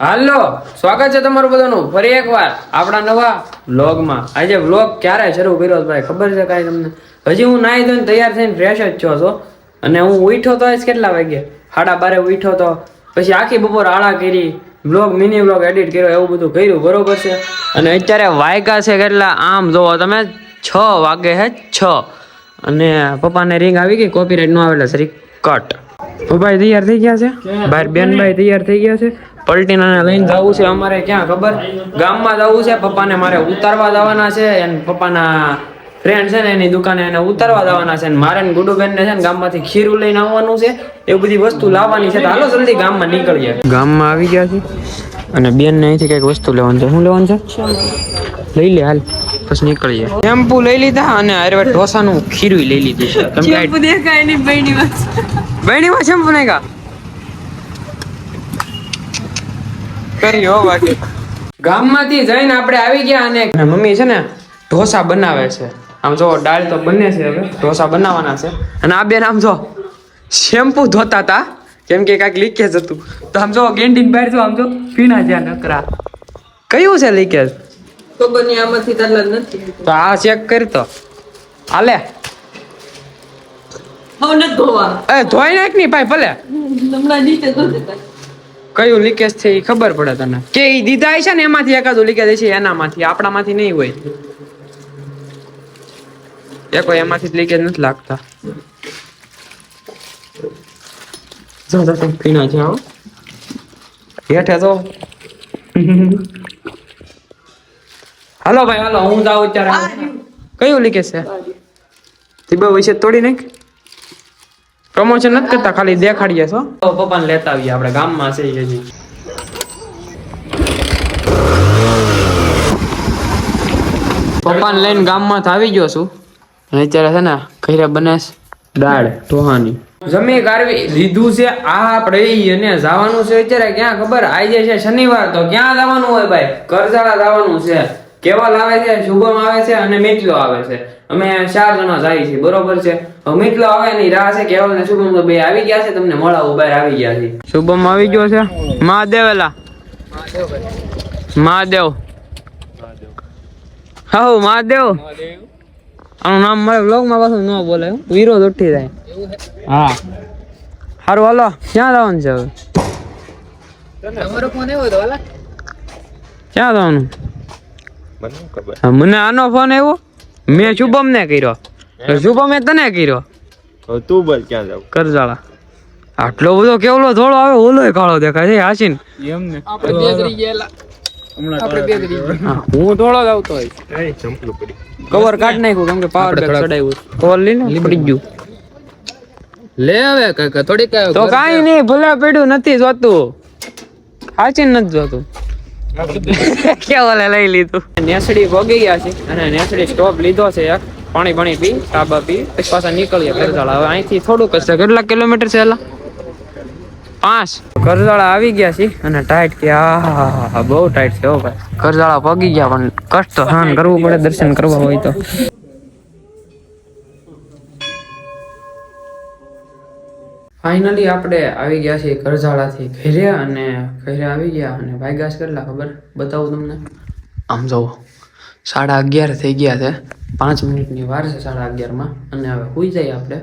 હાલો સ્વાગત છે તમારું બધાનું ફરી એકવાર આપણા નવા વ્લોગમાં. આજે વ્લોગ ક્યારે શરૂ કર્યો ભાઈ? ખબર છે કાંઈ તમને? હજી હું નાહી ધોઈને તૈયાર થઈને ફ્રેશ જ છો છો અને હું ઉઠ્યો તો કેટલા વાગે સાડા બારે ઉઠ્યો તો. પછી આખી બપોર આળા કરી વ્લોગ મિની વ્લોગ એડિટ કર્યો એવું બધું કર્યું બરોબર છે? અને અત્યારે વાયકા છે કેટલા? આમ જોવો તમે છ વાગે હે છ. અને પપ્પાને રિંગ આવી ગઈ કોપીરાઇટ નો આવેલા સરી કટ પપ્પાએ તૈયાર થઈ ગયા છે? બાર બેનભાઈ તૈયાર થઈ ગયા છે. પલટીનાને લઈને જવું છે અમારે ક્યાં ખબર? ગામમાં જવું છે પપ્પાને મારે ઉતારવા જવાના છે અને પપ્પાના ફ્રેન્ડ છે ને એની દુકાને એને ઉતારવા જવાના છે અને મારે ને ગુડુબેનને છે ને ગામમાંથી ખીરું લઈને આવવાનું છે એ બધી વસ્તુ લાવવાની છે. તો હાલો જલ્દી ગામમાં નીકળીએ. ગામમાં આવી ગયા છે અને બેન ને અહીંથી કંઈક વસ્તુ લેવાની છે. શું લેવાનું છે? લઈ લે હાલ. પછી નીકળીએ. શેમ્પુ લઈ લીધા અને આયુર્વેદ ઢોસાનું ખીરું લઈ લીધું છે. કેમ દેખાય નહીં બહેની બહેણીમાં શેમ્પુ નહીં કા કરી હો બાકી. ગામમાંથી જઈને આપણે આવી ગયા અને મમ્મી છે ને ઢોસા બનાવે છે. આમ જો દાળ તો બને છે હવે. ઢોસા બનાવવાના છે. અને આ બેન આમ જો શેમ્પુ ધોતા હતા કેમ કે કાંઈક લીકેજ હતું. તો આમ જો ગેંડીન બહાર જો આમ જો પીણા જ્યાં નકરા. કયું છે લીકેજ તો બની આમાંથી તારલા નથી તો આ ચેક કરી તો. હાલે. હવે ધોવા. એ ધોઈ નાખની ભાઈ ભલે. હમણાં નીચે ધોતે. કયું લીકેજ છે એ ખબર પડે તને? કે એ દીધા છે ને એમાંથી એકાદું લીકેજ છે એનામાંથી આપણામાંથી નહીં હોય. એ કોઈ એમાંથી લીકેજ નથી લાગતા. જો જો તમે પીણા હેઠે તો હાલો ભાઈ હાલો હું જાઉં અત્યારે. કયું લીકેજ છે? તીબા વિશે તોડી નાખ. પ્રમોશન નથી કરતા ખાલી દેખાડીએ છો. પપ્પાને લેતા આવીએ આપણે ગામમાં છે હજી. પપ્પાને લઈને ગામમાં તો આવી ગયો છું. અને અત્યારે છે ને ઘરે બને દાળ ઢોહાની. જમી કારવી લીધું છે. આ આપણે અને જવાનું છે. અત્યારે ક્યાં ખબર? આજે છે શનિવાર તો ક્યાં જવાનું હોય ભાઈ? કરજાળા જવાનું છે. કેવલ આવે છે શુભમ આવે છે અને મિતલો આવે છે. અમે ચાર જણા જાય છે બરોબર છે? મિતલો આવે ની રાહ છે કેવલ ને શુભમ તો બે આવી ગયા છે તમને મળા બહાર આવી ગયા છે. શુભમ આવી ગયો છે? મહાદેવેલા મહાદેવ. હા મહાદેવ. આનું નામ મારે વ્લોગમાં પાછું ન બોલે વિરોધ ઉઠી જાય. હા. સારું હાલો. ક્યાં જવાનું છે હવે? ક્યાં જવાનું? મને આનો ફોન આવ્યો? મેં શુભમ ને કર્યો. શુભમે તને કર્યો? તું બોલ ક્યાં જાવ કરજાળા આટલો બધો કેવલો થોડો આવે ઓલો કાળો દેખાય છે હાસીન આપણે બે કરી ગયેલા આપણે બે કરી ગયા. હું. થોડો જ આવતો હોય. ચંપલું પડી કવર કાઢ નાખ્યું કેમ કે પાવર બેક ચડાવ્યું કવર લઈને પડી ગયું. લે હવે કાકા થોડીક તો કાઈ નહીં ભલે પડ્યું નથી જોતું. હાચીન નથી જોતું. કેવો લે લઈ લીધું? નેસડી ભોગી ગયા છે અને નેસડી સ્ટોપ લીધો છે એક. પાણી પાણી પી સાબા પી, પછી પાછા નીકળીએ કરજાળા હવે અહીંથી થોડુંક હશે કેટલા કિલોમીટર છે એલા? પાંચ. કરજાળા આવી ગયા છે અને ટાઈટ કે આ બહુ ટાઈટ છે હો ભાઈ. કરજાળા પગી ગયા, પણ કષ્ટ સહન કરવું પડે, દર્શન કરવા હોય તો. ફાઇનલી આપણે આવી ગયા છીએ કરજાળાથી ઘરે અને ઘરે આવી ગયા અને વાગ્યા છે કેટલા ખબર? બતાવું તમને. આમ જુઓ સાડા અગિયાર થઈ ગયા છે. પાંચ મિનિટની વાર છે સાડા અગિયારમાં અને હવે સુઈ જઈએ આપણે.